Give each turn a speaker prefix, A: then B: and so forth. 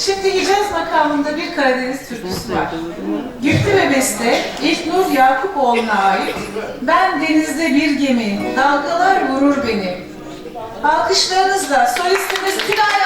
A: Şimdi Hicaz makamında bir Karadeniz türküsü var. Güftü ve beste İlknur Yakupoğlu'na ait. Ben denizde bir gemi, dalgalar vurur beni. Alkışlarınızla solistimiz Tülay